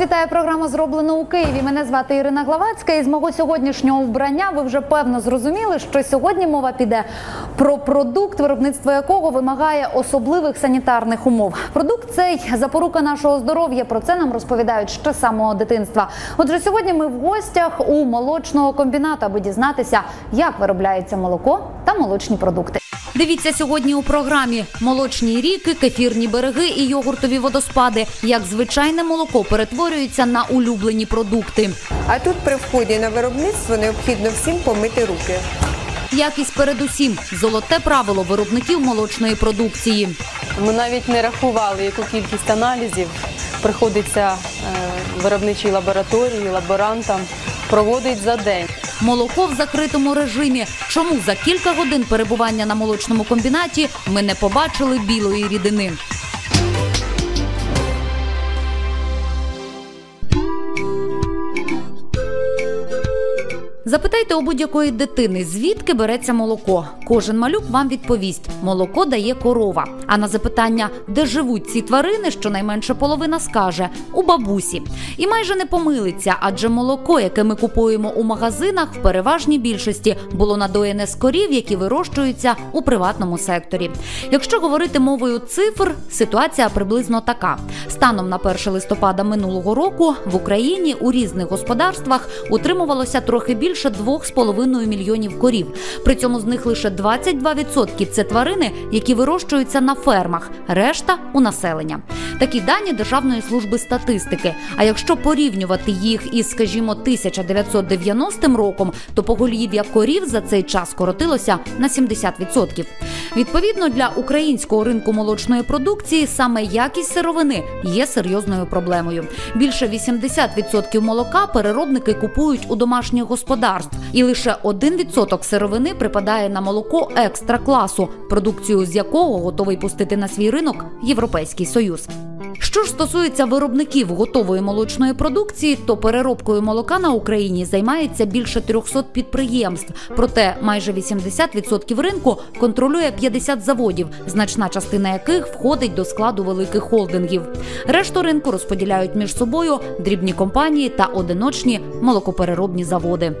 Вітає програма зроблено у Києві. Мене звати Ірина Главацька. І з мого сьогоднішнього вбрання ви вже певно зрозуміли, що сьогодні мова піде про продукт, виробництво якого вимагає особливих санітарних умов. Продукт цей запорука нашого здоров'я. Про це нам розповідають ще з самого дитинства. Отже, сьогодні ми в гостях у молочного комбінату, аби дізнатися, як виробляється молоко та молочні продукти. Дивіться сьогодні у програмі молочні ріки, кефірні береги і йогуртові водоспади. Як звичайне молоко перетворюється на улюблені продукти. А тут при вході на виробництво необхідно всім помити руки. Якість передусім золоте правило виробників молочної продукції. Ми навіть не рахували, яку кількість аналізів приходиться е, виробничій лабораторії, лаборантам проводить за день. Молоко в закритому режимі. Чому за кілька годин перебування на молочному комбінаті ми не побачили білої рідини? Запитайте у будь-якої дитини, звідки береться молоко. Кожен малюк вам відповість: молоко дає корова. А на запитання, де живуть ці тварини, щонайменше половина скаже у бабусі. І майже не помилиться, адже молоко, яке ми купуємо у магазинах, в переважній більшості було надоєне з корів, які вирощуються у приватному секторі. Якщо говорити мовою цифр, ситуація приблизно така: станом на 1 листопада минулого року в Україні у різних господарствах утримувалося трохи більше 2,5 мільйонів корів. При цьому з них лише 22% – це тварини, які вирощуються на фермах, решта у населення. Такі дані Державної служби статистики. А якщо порівнювати їх із, скажімо, 1990 роком, то поголів'я корів за цей час скоротилося на 70%. Відповідно, для українського ринку молочної продукції саме якість сировини є серйозною проблемою. Більше 80% молока переробники купують у домашніх господарств, і лише 1% сировини припадає на молоко екстра класу, продукцію з якого готовий пустити на свій ринок Європейський Союз. Що ж стосується виробників готової молочної продукції, то переробкою молока на Україні займається більше 300 підприємств. Проте майже 80% ринку контролює 50 заводів, значна частина яких входить до складу великих холдингів. Решту ринку розподіляють між собою дрібні компанії та одиночні молокопереробні заводи.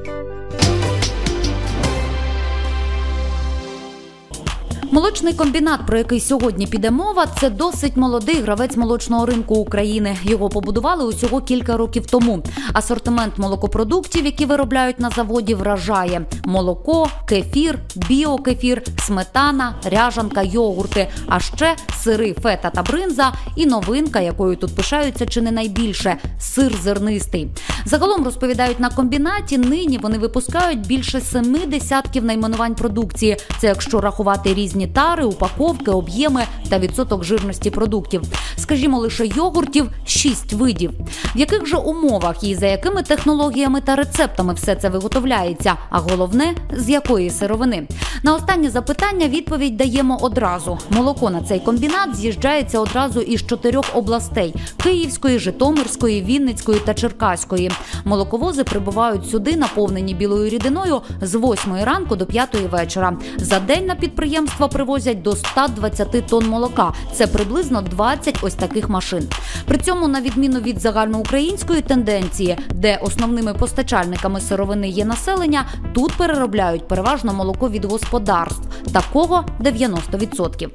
Молочний комбінат, про який сьогодні піде мова, це досить молодий гравець молочного ринку України. Його побудували усього кілька років тому. Асортимент молокопродуктів, які виробляють на заводі, вражає: молоко, кефір, біокефір, сметана, ряжанка, йогурти, а ще сири, фета та бринза. І новинка, якою тут пишаються чи не найбільше сир зернистий. Загалом розповідають на комбінаті. Нині вони випускають більше семи десятків найменувань продукції. Це якщо рахувати різні тари, упаковки, об'єми та відсоток жирності продуктів. Скажімо, лише йогуртів шість видів. В яких же умовах і за якими технологіями та рецептами все це виготовляється? А головне, з якої сировини? На останнє запитання відповідь даємо одразу. Молоко на цей комбінат з'їжджається одразу із чотирьох областей: Київської, Житомирської, Вінницької та Черкаської. Молоковози прибувають сюди, наповнені білою рідиною з 8 ранку до 5 вечора. За день на підприємство привозять до 120 тонн молока. Це приблизно 20 ось таких машин. При цьому, на відміну від загальноукраїнської тенденції, де основними постачальниками сировини є населення, тут переробляють переважно молоко від господарств. Такого 90%.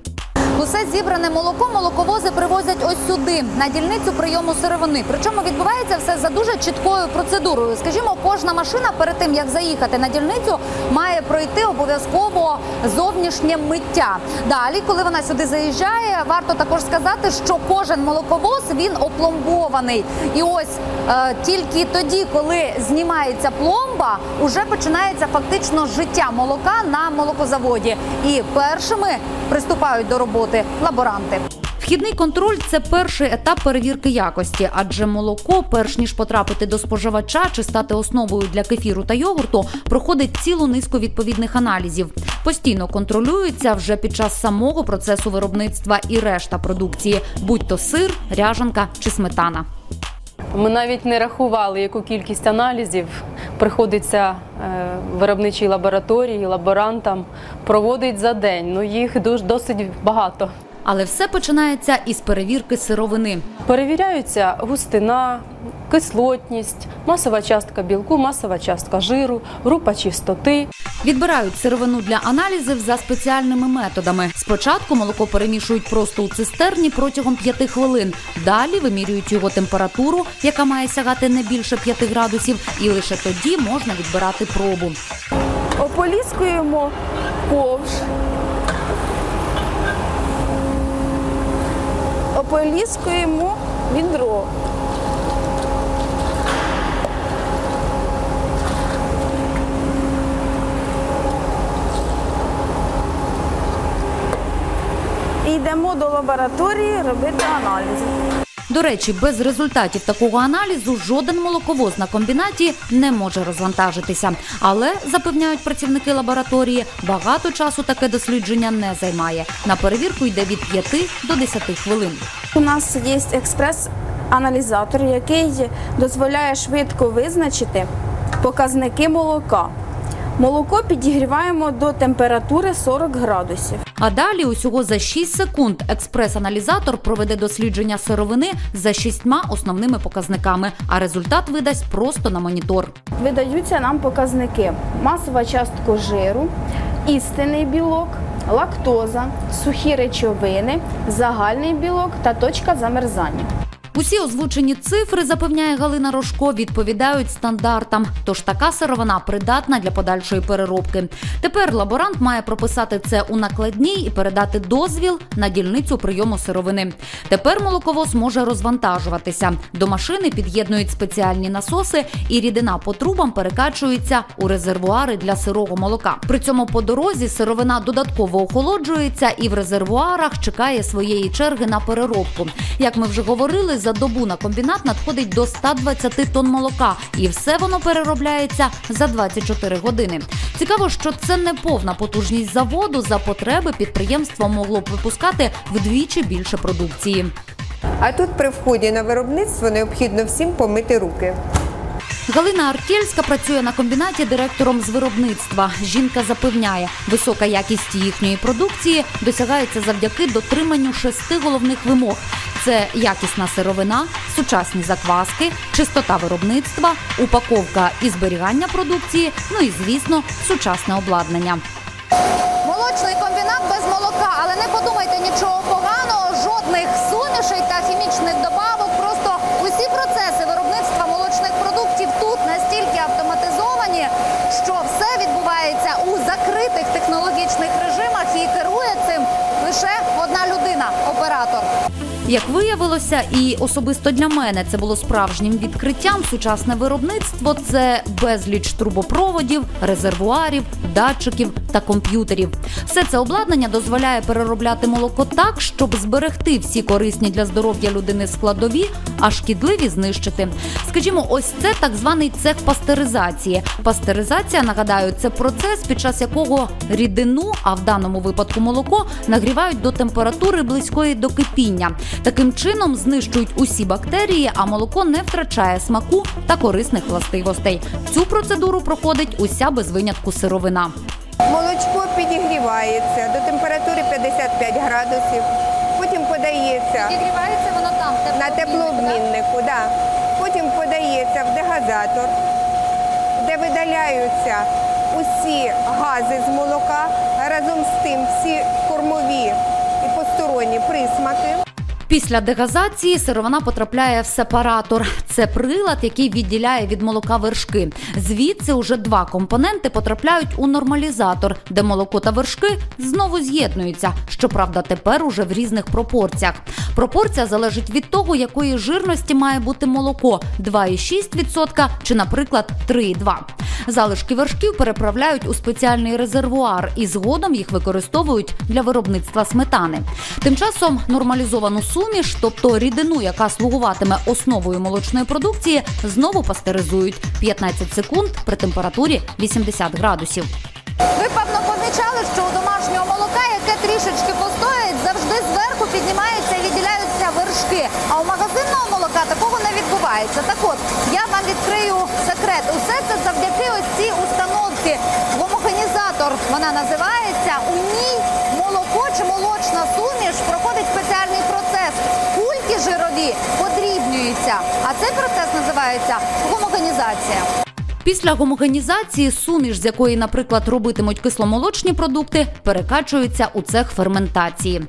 Усе зібране молоко молоковози привозять ось сюди, на дільницю прийому сировини. Причому відбувається все за дуже чіткою процедурою. Скажімо, кожна машина перед тим як заїхати на дільницю, має пройти обов'язково зовнішнє миття. Далі, коли вона сюди заїжджає, варто також сказати, що кожен молоковоз він опломбований. І ось е, тільки тоді, коли знімається пломба, уже починається фактично життя молока на молокозаводі. І першими приступають до роботи лаборанти. Вхідний контроль це перший етап перевірки якості, адже молоко, перш ніж потрапити до споживача чи стати основою для кефіру та йогурту, проходить цілу низку відповідних аналізів. Постійно контролюється вже під час самого процесу виробництва і решта продукції, будь то сир, ряжанка чи сметана. Ми навіть не рахували, яку кількість аналізів приходиться е, виробничій лабораторії, лаборантам проводить за день. Ну їх дуже досить багато. Але все починається із перевірки сировини. Перевіряються густина, кислотність, масова частка білку, масова частка жиру, група чистоти. Відбирають сировину для аналізів за спеціальними методами. Спочатку молоко перемішують просто у цистерні протягом 5 хвилин. Далі вимірюють його температуру, яка має сягати не більше 5 градусів, і лише тоді можна відбирати пробу. Ополіскуємо ковш. Ополіскуємо відро. Йдемо до лабораторії робити аналізи. До речі, без результатів такого аналізу жоден молоковоз на комбінаті не може розвантажитися. Але запевняють працівники лабораторії, багато часу таке дослідження не займає. На перевірку йде від 5 до 10 хвилин. У нас є експрес-аналізатор, який дозволяє швидко визначити показники молока. Молоко підігріваємо до температури 40 градусів. А далі усього за 6 секунд експрес-аналізатор проведе дослідження сировини за шістьма основними показниками, а результат видасть просто на монітор. Видаються нам показники: масова частка жиру, істинний білок, лактоза, сухі речовини, загальний білок та точка замерзання. Усі озвучені цифри, запевняє Галина Рожко, відповідають стандартам. Тож така сировина придатна для подальшої переробки. Тепер лаборант має прописати це у накладній і передати дозвіл на дільницю прийому сировини. Тепер молоковоз може розвантажуватися. До машини під'єднують спеціальні насоси, і рідина по трубам перекачується у резервуари для сирого молока. При цьому по дорозі сировина додатково охолоджується і в резервуарах чекає своєї черги на переробку. Як ми вже говорили, за добу на комбінат надходить до 120 тонн молока, і все воно переробляється за 24 години. Цікаво, що це не повна потужність заводу. За потреби підприємство могло б випускати вдвічі більше продукції. А тут при вході на виробництво необхідно всім помити руки. Галина Артєльська працює на комбінаті директором з виробництва. Жінка запевняє, висока якість їхньої продукції досягається завдяки дотриманню шести головних вимог: це якісна сировина, сучасні закваски, чистота виробництва, упаковка і зберігання продукції. Ну і звісно, сучасне обладнання. Молочний комбінат без молока, але не подумайте нічого поганого, жодних сумішей та хімічних добавок. Просто усі процеси виробництва молочних продуктів тут настільки автоматизовані, що все відбувається у закритих технологічних режимах і керує цим лише одна людина оператор. Як виявилося, і особисто для мене це було справжнім відкриттям. Сучасне виробництво це безліч трубопроводів, резервуарів, датчиків та комп'ютерів. Все це обладнання дозволяє переробляти молоко так, щоб зберегти всі корисні для здоров'я людини складові, а шкідливі знищити. Скажімо, ось це так званий цех пастеризації. Пастеризація, нагадаю, це процес, під час якого рідину, а в даному випадку молоко, нагрівають до температури близької до кипіння. Таким чином знищують усі бактерії, а молоко не втрачає смаку та корисних властивостей. Цю процедуру проходить уся без винятку сировина. Молочко підігрівається до температури 55 градусів. Подається Підігрівається воно там на теплообміннику. Да. Потім подається в дегазатор, де видаляються усі гази з молока, разом з тим всі кормові і посторонні присмаки. Після дегазації сировина потрапляє в сепаратор. Це прилад, який відділяє від молока вершки. Звідси уже два компоненти потрапляють у нормалізатор, де молоко та вершки знову з'єднуються. Щоправда, тепер уже в різних пропорціях. Пропорція залежить від того, якої жирності має бути молоко 2,6% чи, наприклад, 3,2%. Залишки вершків переправляють у спеціальний резервуар і згодом їх використовують для виробництва сметани. Тим часом нормалізовану суміш, тобто рідину, яка слугуватиме основою молочної продукції, знову пастеризують 15 секунд при температурі 80 градусів. Ви певно помічали, що у домашнього молока, яке трішечки постоїть, завжди зверху піднімаються і відділяються вершки. А у магазинного молока такого не відбувається. Так от я вам відкрию секрет. Усе це завдяки ось цій установці. Гомогенізатор вона називається. У ній молоко чи молочна суміш проходить сюди, подрібнюються. А цей процес називається гомогенізація. Після гомогенізації суміш, з якої, наприклад, робитимуть кисломолочні продукти, перекачується у цех ферментації.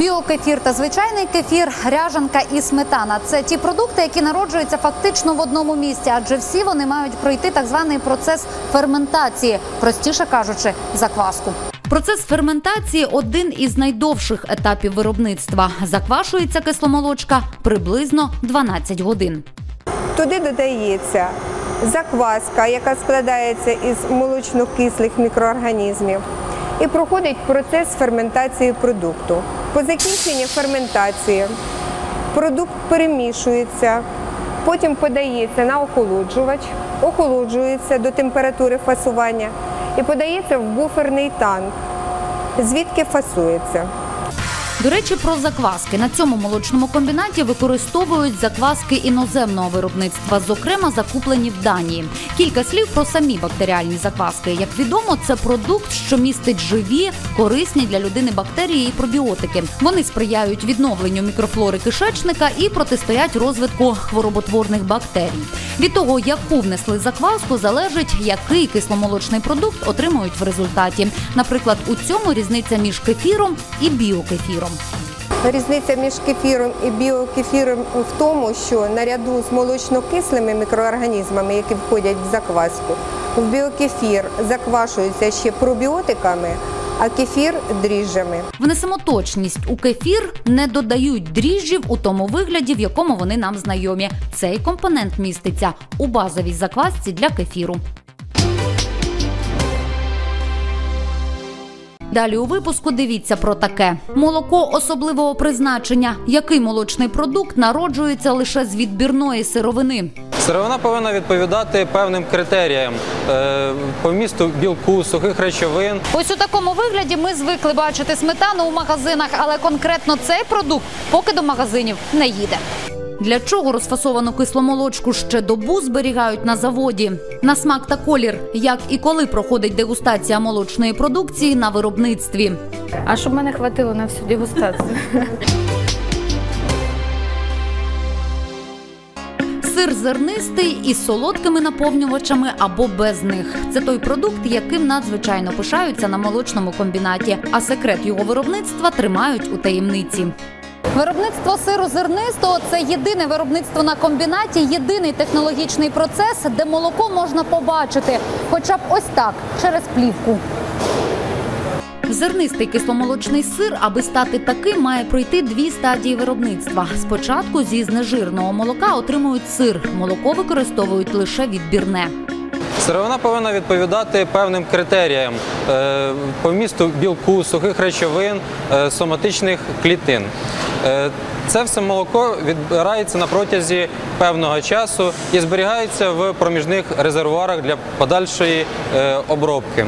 Біокефір та звичайний кефір, ряжанка і сметана це ті продукти, які народжуються фактично в одному місці, адже всі вони мають пройти так званий процес ферментації, простіше кажучи, закваску. Процес ферментації один із найдовших етапів виробництва. Заквашується кисломолочка приблизно 12 годин. Туди додається закваска, яка складається із молочно-кислих мікроорганізмів, і проходить процес ферментації продукту. По закінченні ферментації продукт перемішується, потім подається на охолоджувач, охолоджується до температури фасування і подається в буферний танк, звідки фасується. До речі, про закваски на цьому молочному комбінаті використовують закваски іноземного виробництва, зокрема закуплені в Данії. Кілька слів про самі бактеріальні закваски. Як відомо, це продукт, що містить живі, корисні для людини бактерії і пробіотики. Вони сприяють відновленню мікрофлори кишечника і протистоять розвитку хвороботворних бактерій. Від того, яку внесли закваску, залежить, який кисломолочний продукт отримують в результаті. Наприклад, у цьому різниця між кефіром і біокефіром. Різниця між кефіром і біокефіром в тому, що наряду з молочно-кислими мікроорганізмами, які входять в закваску, в біокефір заквашується ще пробіотиками, а кефір дріжджами. Внесемо точність у кефір не додають дріжджів у тому вигляді, в якому вони нам знайомі. Цей компонент міститься у базовій заквасці для кефіру. Далі у випуску дивіться про таке: молоко особливого призначення. Який молочний продукт народжується лише з відбірної сировини? Сировина повинна відповідати певним критеріям е, по місту білку, сухих речовин. Ось у такому вигляді ми звикли бачити сметану у магазинах, але конкретно цей продукт поки до магазинів не їде. Для чого розфасовану кисломолочку ще добу зберігають на заводі? На смак та колір, як і коли проходить дегустація молочної продукції на виробництві. А щоб мене хватило на всю дегустацію. Сир зернистий із солодкими наповнювачами або без них. Це той продукт, яким надзвичайно пишаються на молочному комбінаті, а секрет його виробництва тримають у таємниці. Виробництво сиру зернистого це єдине виробництво на комбінаті, єдиний технологічний процес, де молоко можна побачити, хоча б ось так через плівку. Зернистий кисломолочний сир, аби стати таким, має пройти дві стадії виробництва. Спочатку зі знежиреного молока отримують сир. Молоко використовують лише відбірне. Сировина повинна відповідати певним критеріям е, по місту білку, сухих речовин, е, соматичних клітин. Е, Це все молоко відбирається на протязі певного часу і зберігається в проміжних резервуарах для подальшої е, обробки.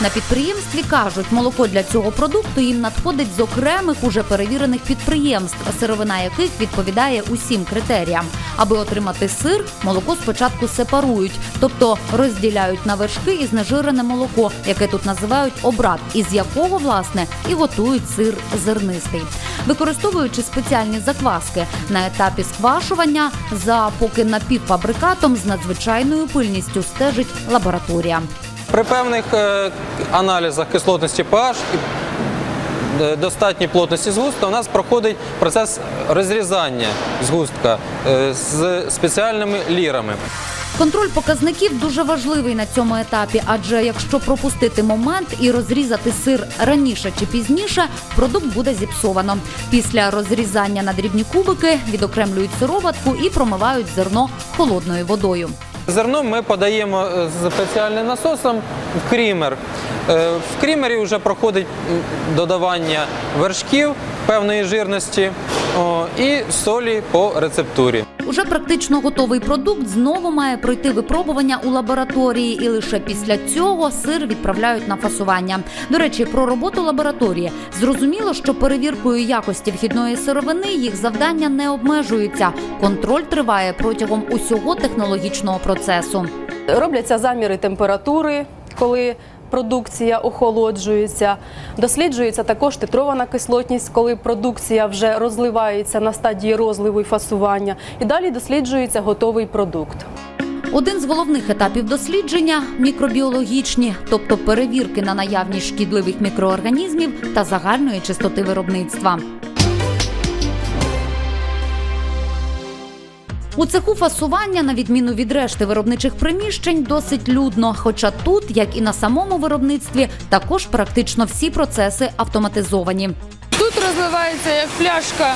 На підприємстві кажуть, молоко для цього продукту їм надходить з окремих уже перевірених підприємств, сировина яких відповідає усім критеріям. Аби отримати сир, молоко спочатку сепарують, тобто розділяють на вершки і знежирене молоко, яке тут називають обрат, із якого власне і готують сир зернистий, використовуючи спеціальні закваски на етапі сквашування за поки напівфабрикатом з надзвичайною пильністю стежить лабораторія. При певних е, аналізах кислотності pH е, достатній плотності згустка у нас проходить процес розрізання згустка е, з спеціальними лірами. Контроль показників дуже важливий на цьому етапі, адже якщо пропустити момент і розрізати сир раніше чи пізніше, продукт буде зіпсовано. Після розрізання на дрібні кубики відокремлюють сироватку і промивають зерно холодною водою. Зерно ми подаємо е, з спеціальним насосом в крімер. Е, В крімері вже проходить додавання вершків певної жирності і солі по рецептурі. Уже практично готовий продукт знову має пройти випробування у лабораторії, і лише після цього сир відправляють на фасування. До речі, про роботу лабораторії зрозуміло, що перевіркою якості вхідної сировини їх завдання не обмежується. Контроль триває протягом усього технологічного процесу. Робляться заміри температури, коли продукція охолоджується. Досліджується також титрована кислотність, коли продукція вже розливається на стадії розливу і фасування. І далі досліджується готовий продукт. Один з головних етапів дослідження мікробіологічні, тобто перевірки на наявність шкідливих мікроорганізмів та загальної чистоти виробництва. У цеху фасування, на відміну від решти виробничих приміщень, досить людно. Хоча тут, як і на самому виробництві, також практично всі процеси автоматизовані. Тут розливається як пляшка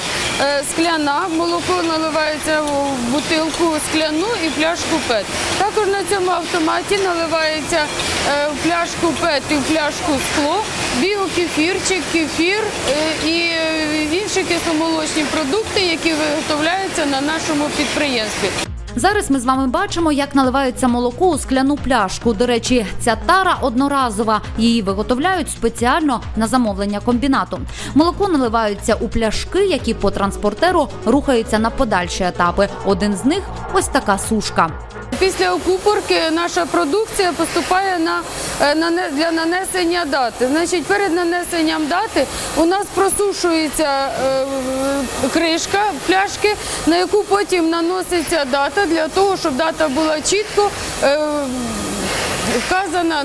скляна, молоко наливається в бутилку скляну і пляшку ПЕТ. Також на цьому автоматі наливається е, в пляшку ПЕТ і в пляшку скло, біокефірчик, кефір е, і е, інші кисломолочні продукти, які виготовляються на нашому підприємстві. Зараз ми з вами бачимо, як наливається молоко у скляну пляшку. До речі, ця тара одноразова. Її виготовляють спеціально на замовлення комбінату. Молоко наливаються у пляшки, які по транспортеру рухаються на подальші етапи. Один з них ось така сушка. Після окупорки наша продукція поступає на, е, для нанесення дати. Значить, перед нанесенням дати у нас просушується е, кришка пляшки, на яку потім наноситься дата для того, щоб дата була чітко е, вказана.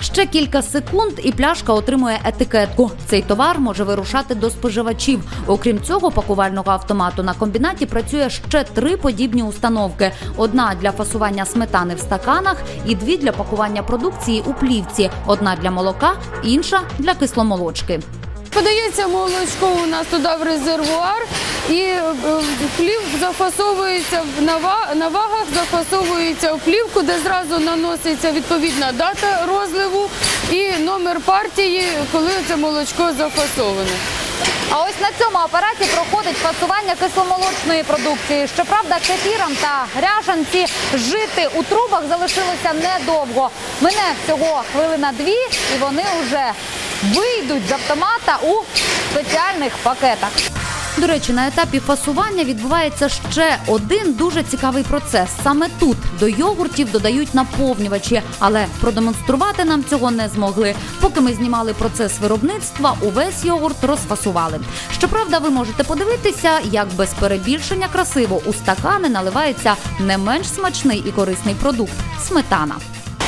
Ще кілька секунд, і пляшка отримує етикетку. Цей товар може вирушати до споживачів. Окрім цього, пакувального автомату на комбінаті працює ще три подібні установки: одна для фасування сметани в стаканах і дві для пакування продукції у плівці. Одна для молока, інша для кисломолочки. Подається молочко у нас туди в резервуар, і е, плів зафасовується на вагах, зафасовується в плівку, де зразу наноситься відповідна дата розливу і номер партії, коли це молочко зафасоване. А ось на цьому апараті проходить фасування кисломолочної продукції. Щоправда, кефірам та ряжанці жити у трубах залишилося недовго. Мене всього хвилина дві, і вони вже вийдуть з автомата у спеціальних пакетах. До речі, на етапі фасування відбувається ще один дуже цікавий процес. Саме тут до йогуртів додають наповнювачі, але продемонструвати нам цього не змогли. Поки ми знімали процес виробництва, увесь йогурт розфасували. Щоправда, ви можете подивитися, як без перебільшення красиво у стакани наливається не менш смачний і корисний продукт сметана.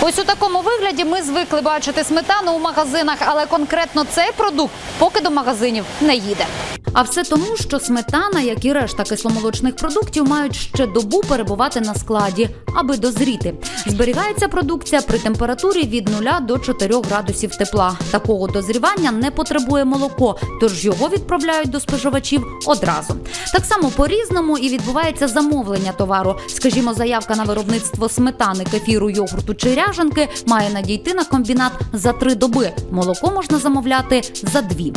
Ось у такому вигляді ми звикли бачити сметану у магазинах, але конкретно цей продукт поки до магазинів не їде. А все тому, що сметана, як і решта кисломолочних продуктів, мають ще добу перебувати на складі, аби дозріти. Зберігається продукція при температурі від 0 до 4 градусів тепла. Такого дозрівання не потребує молоко, тож його відправляють до споживачів одразу. Так само по-різному і відбувається замовлення товару. Скажімо, заявка на виробництво сметани, кефіру, йогурту чи ряжанки має надійти на комбінат за три доби. Молоко можна замовляти за дві.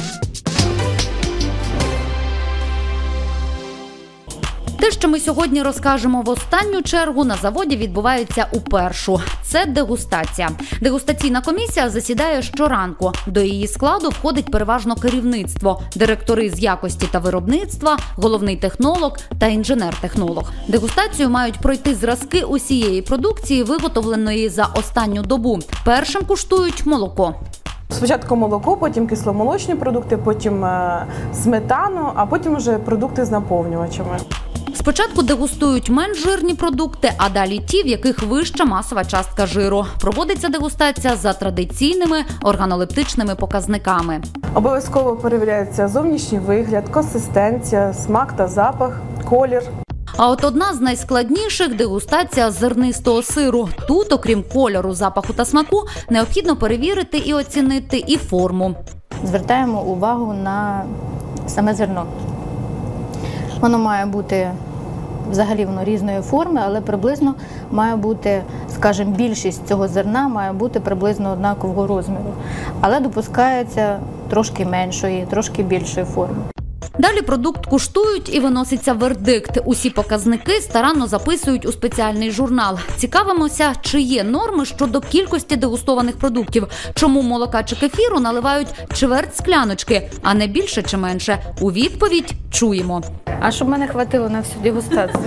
Те, що ми сьогодні розкажемо в останню чергу, на заводі відбувається у першу. Це дегустація. Дегустаційна комісія засідає щоранку. До її складу входить переважно керівництво, директори з якості та виробництва, головний технолог та інженер-технолог. Дегустацію мають пройти зразки усієї продукції, виготовленої за останню добу. Першим куштують молоко. Спочатку молоко, потім кисломолочні продукти, потім е, сметану, а потім вже продукти з наповнювачами. Спочатку дегустують менш жирні продукти, а далі ті, в яких вища масова частка жиру. Проводиться дегустація за традиційними органолептичними показниками. Обов'язково перевіряється зовнішній вигляд, консистенція, смак та запах, колір. А от одна з найскладніших дегустація зернистого сиру. Тут, окрім кольору, запаху та смаку, необхідно перевірити і оцінити і форму. звертаємо увагу на саме зерно. Воно має бути взагалі воно різної форми, але приблизно має бути, скажімо, більшість цього зерна має бути приблизно однакового розміру. Але допускається трошки меншої, трошки більшої форми. Далі продукт куштують і виноситься вердикт. Усі показники старанно записують у спеціальний журнал. Цікавимося, чи є норми щодо кількості дегустованих продуктів. Чому молока чи кефіру наливають чверть скляночки, а не більше чи менше. У відповідь чуємо. А щоб мене хватило на всю дегустацію.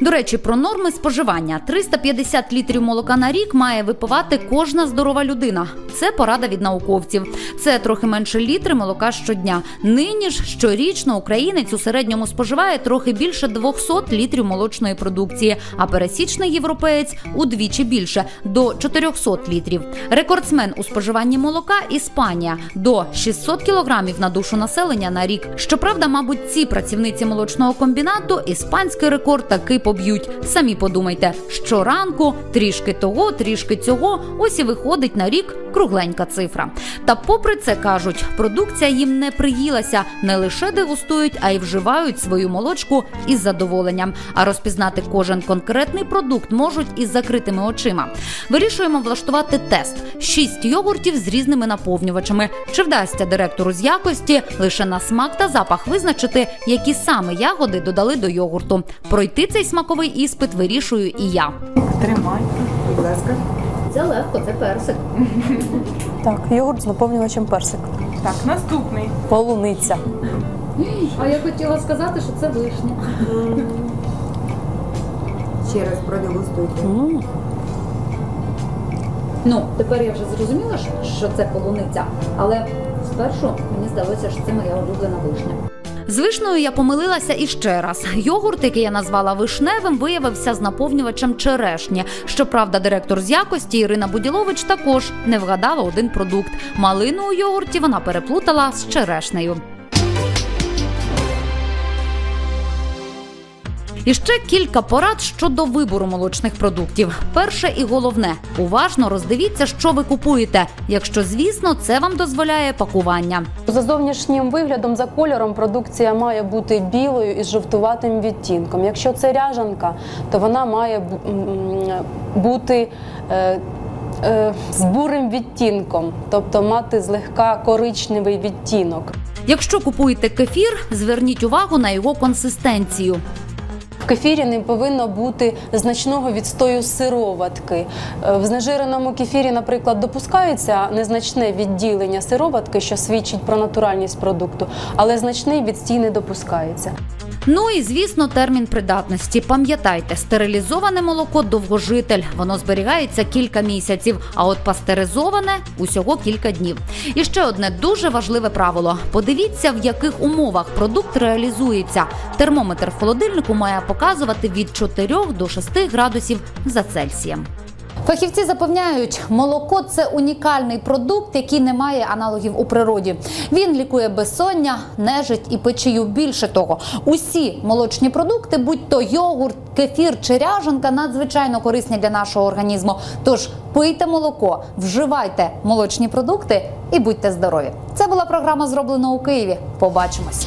До речі, про норми споживання: 350 літрів молока на рік має випивати кожна здорова людина. Це порада від науковців. Це трохи менше літри молока щодня. Нині ж щорічно українець у середньому споживає трохи більше 200 літрів молочної продукції, а пересічний європеєць удвічі більше до 400 літрів. Рекордсмен у споживанні молока Іспанія до 600 кілограмів на душу населення на рік. Щоправда, мабуть, ці працівниці молочного комбінату іспанський рекорд таки поб'ють. Самі подумайте, щоранку трішки того, трішки цього. Ось і виходить на рік кругленька цифра. Та попри це кажуть, продукція їм не приїлася, не лише дегустують, а й вживають свою молочку із задоволенням. А розпізнати кожен конкретний продукт можуть із закритими очима. Вирішуємо влаштувати тест: шість йогуртів з різними наповнювачами. Чи вдасться директору з якості лише на смак та запах визначити, які саме ягоди додали до йогурту. Пройти цей смаковий іспит вирішую і я. Тримай, будь ласка. Це легко, це персик. Так, йогурт з наповнювачем персик. Так, наступний. Полуниця. А я хотіла сказати, що це вишня. Ще раз продегустуйте. Ну, тепер я вже зрозуміла, що- що це полуниця, але спершу мені здалося, що це моя улюблена вишня. З вишнею я помилилася іще раз. Йогурт, який я назвала вишневим, виявився з наповнювачем черешні. Щоправда, директор з якості Ірина Буділович також не вгадала один продукт. Малину у йогурті вона переплутала з черешнею. І ще кілька порад щодо вибору молочних продуктів. Перше і головне уважно роздивіться, що ви купуєте, якщо, звісно, це вам дозволяє пакування. За зовнішнім виглядом, за кольором, продукція має бути білою із жовтуватим відтінком. Якщо це ряжанка, то вона має бути е, е, з бурим відтінком, тобто мати злегка коричневий відтінок. Якщо купуєте кефір, зверніть увагу на його консистенцію. Кефірі не повинно бути значного відстою сироватки. Е, В знежиреному кефірі, наприклад, допускається незначне відділення сироватки, що свідчить про натуральність продукту, але значний відстій не допускається. Ну і звісно, термін придатності. Пам'ятайте, стерилізоване молоко довгожитель. Воно зберігається кілька місяців, а от пастеризоване усього кілька днів. І ще одне дуже важливе правило: подивіться, в яких умовах продукт реалізується. Термометр в холодильнику має показувати від 4 до 6 градусів за Цельсієм. Фахівці запевняють, молоко це унікальний продукт, який не має аналогів у природі. Він лікує безсоння, нежить і печію. Більше того, усі молочні продукти, будь то йогурт, кефір чи ряжанка, надзвичайно корисні для нашого організму. Тож пийте молоко, вживайте молочні продукти і будьте здорові. Це була програма зроблена у Києві. Побачимось.